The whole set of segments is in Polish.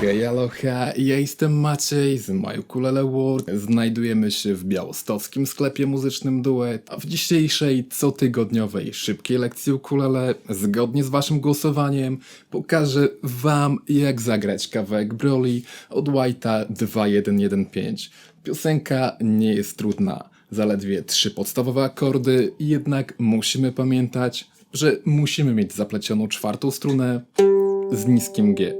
Hej, aloha, ja jestem Maciej z My World. Znajdujemy się w białostockim sklepie muzycznym Duet, a w dzisiejszej cotygodniowej szybkiej lekcji ukulele, zgodnie z waszym głosowaniem, pokażę wam jak zagrać kawałek Broly od White'a 2115. Piosenka nie jest trudna, zaledwie trzy podstawowe akordy, jednak musimy pamiętać, że musimy mieć zaplecioną czwartą strunę z niskim G.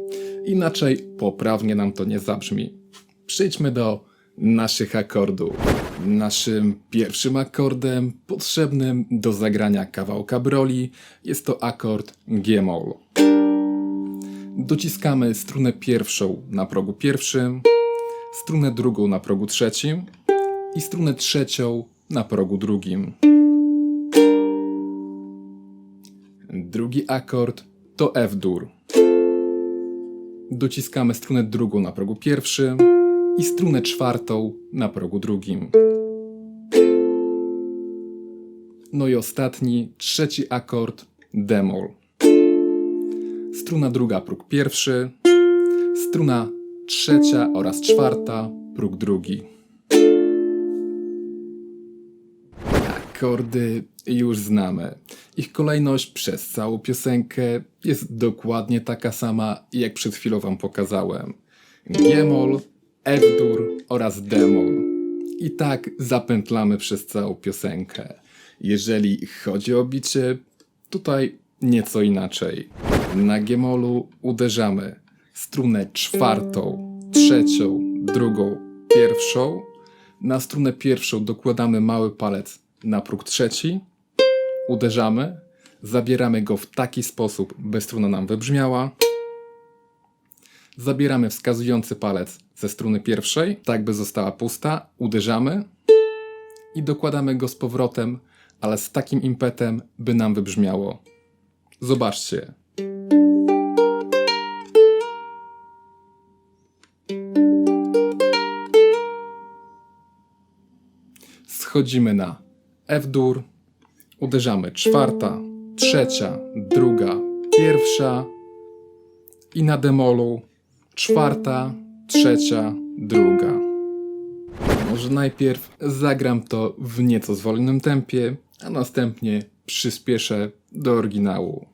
Inaczej poprawnie nam to nie zabrzmi. Przejdźmy do naszych akordów. Naszym pierwszym akordem potrzebnym do zagrania kawałka broli jest to akord G-moll. Dociskamy strunę pierwszą na progu pierwszym, strunę drugą na progu trzecim i strunę trzecią na progu drugim. Drugi akord to F-dur. Dociskamy strunę drugą na progu pierwszym i strunę czwartą na progu drugim. No i ostatni, trzeci akord D-moll. Struna druga, próg pierwszy, struna trzecia oraz czwarta, próg drugi. Akordy już znamy. Ich kolejność przez całą piosenkę jest dokładnie taka sama, jak przed chwilą wam pokazałem. G-moll, F-dur oraz D-moll. I tak zapętlamy przez całą piosenkę. Jeżeli chodzi o bicie, tutaj nieco inaczej. Na G-mollu uderzamy strunę czwartą, trzecią, drugą, pierwszą. Na strunę pierwszą dokładamy mały palec na próg trzeci, uderzamy, zabieramy go w taki sposób, by struna nam wybrzmiała. Zabieramy wskazujący palec ze struny pierwszej, tak by została pusta, uderzamy i dokładamy go z powrotem, ale z takim impetem, by nam wybrzmiało. Zobaczcie. Schodzimy na F-dur, uderzamy czwarta, trzecia, druga, pierwsza i na demolu czwarta, trzecia, druga. Może najpierw zagram to w nieco zwolnionym tempie, a następnie przyspieszę do oryginału.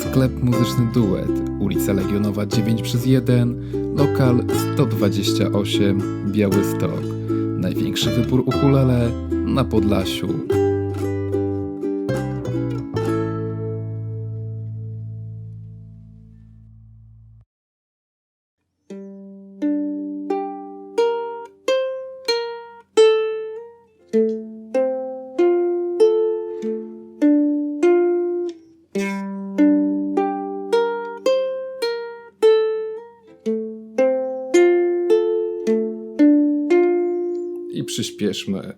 Sklep muzyczny Duet, ulica Legionowa 9 przez 1, lokal 128, Białystok. Największy wybór ukulele na Podlasiu. Przyspieszmy.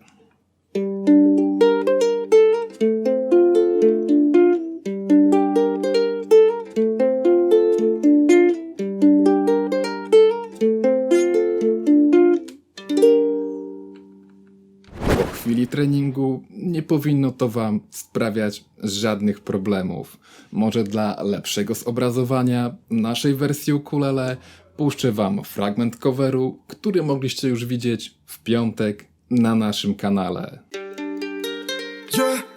Chwili treningu nie powinno to Wam sprawiać żadnych problemów. Może dla lepszego zobrazowania naszej wersji ukulele puszczę Wam fragment coveru, który mogliście już widzieć w piątek na naszym kanale. Yeah.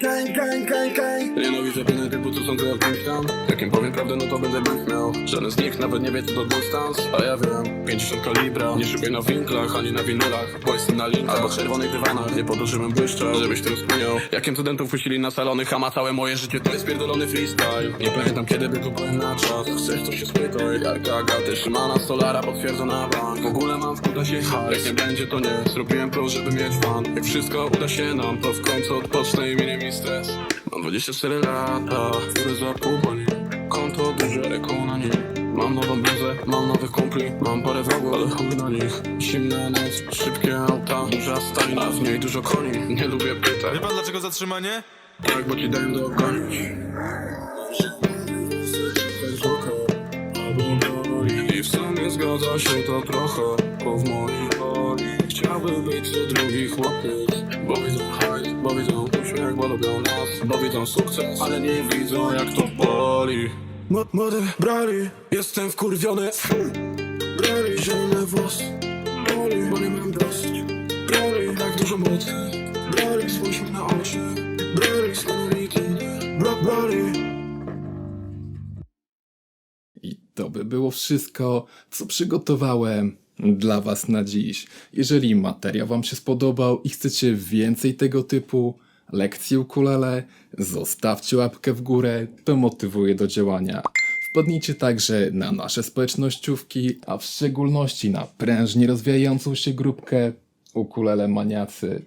Gang, gang, gang, gang. Nienawidzę piny typu co są grę kimś tam Jak im powiem prawdę no to będę miał Żaden z nich nawet nie wie co to dystans. A ja wiem, 50 kalibra Nie szukuj na winklach ani na winylach Bo jestem na linkach albo czerwonych dywanach. Nie po to żebym błyszczał, żebyś tym spłynął. Jakiem studentów puścili na salony Hama całe moje życie to jest pierdolony freestyle. Nie pamiętam kiedy by byłem na czas. Chcesz to się spytaj Jarka Agaty, Szymana, Solara potwierdzona bank. W ogóle mam w kudasie hajs. Jak nie będzie to nie. Zrobiłem to żeby mieć fan. Jak wszystko uda się nam To w końcu odpocznę i minie stres. Mam 24 lata, które za pół boli Konto duże, eko na nim Mam nową bluzę, mam nowych kumpli Mam parę wrogów, ale chuj na nich. Zimna noc, szybkie auta Duża stajna, w niej dużo koni. Nie lubię pytań. Wie pan dlaczego zatrzymanie? Tak, bo ci dałem do gonić I w sumie zgadza się to trochę lekko w mojej woli Chciałbym być co drugi chłopiec. Bo widzą hajs, bo widzą uśmiech, bo lubią nas Bo widzą sukces, ale nie widzą jak to boli. Młody brali, jestem wkurwiony. Brali zielone włosy Brali, bo nie mam dosyć Brali, tak dużo mocy. Brali, spójrz mi na oczy. Brali, stanęli Bra, brali I to by było wszystko, co przygotowałem dla Was na dziś. Jeżeli materiał Wam się spodobał i chcecie więcej tego typu lekcji ukulele, zostawcie łapkę w górę, to motywuje do działania. Wpadnijcie także na nasze społecznościówki, a w szczególności na prężnie rozwijającą się grupkę Ukulele Maniacy.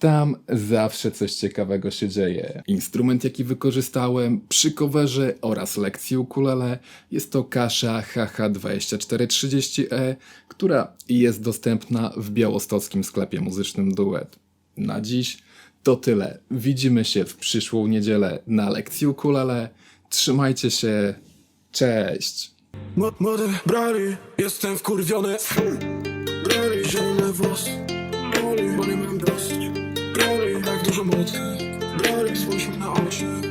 Tam zawsze coś ciekawego się dzieje. Instrument, jaki wykorzystałem przy coverze oraz lekcji ukulele jest to Kasza HH2430E, która jest dostępna w białostockim sklepie muzycznym Duet. Na dziś to tyle. Widzimy się w przyszłą niedzielę na lekcji ukulele. Trzymajcie się. Cześć! Młody brali, jestem wkurwiony Brali zielone włosy Brali, bo nie mam dosyć Dużo mocy spójrz mi na oczy